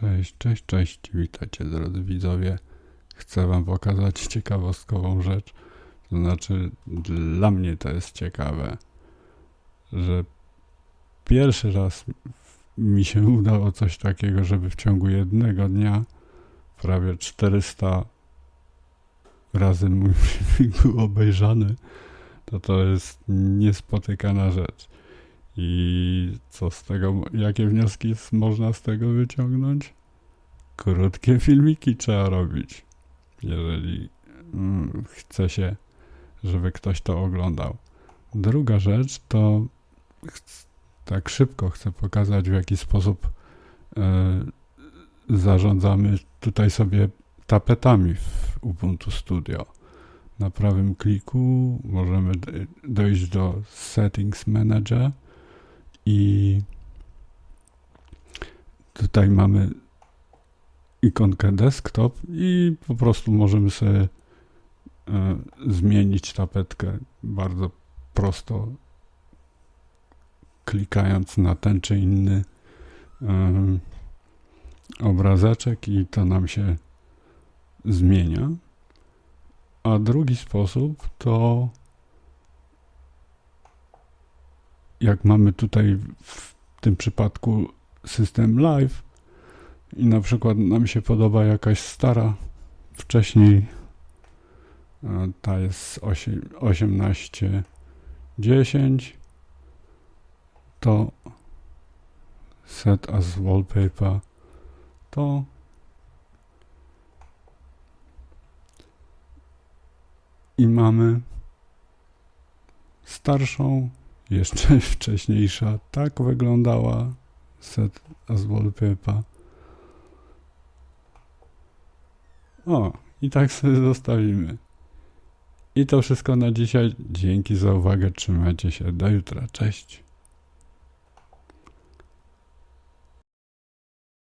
Cześć, cześć, cześć. Witajcie drodzy widzowie. Chcę wam pokazać ciekawostkową rzecz. To znaczy, dla mnie to jest ciekawe, że pierwszy raz mi się udało coś takiego, żeby w ciągu jednego dnia prawie 400 razy mój filmik był obejrzany. To to jest niespotykana rzecz. I co z tego, jakie wnioski można z tego wyciągnąć? Krótkie filmiki trzeba robić, jeżeli mm, chce się, żeby ktoś to oglądał. Druga rzecz to tak szybko chcę pokazać, w jaki sposób e, zarządzamy tutaj sobie tapetami w Ubuntu Studio. Na prawym kliku możemy dojść do Settings Manager i tutaj mamy ikonkę desktop i po prostu możemy sobie e, zmienić tapetkę bardzo prosto klikając na ten czy inny em, obrazeczek i to nam się zmienia. A drugi sposób to jak mamy tutaj w tym przypadku system live i na przykład nam się podoba jakaś stara wcześniej e, ta jest 1810 to set as wallpaper to i mamy starszą jeszcze wcześniejsza tak wyglądała set as wallpaper. O, i tak sobie zostawimy. I to wszystko na dzisiaj. Dzięki za uwagę. Trzymajcie się. Do jutra. Cześć.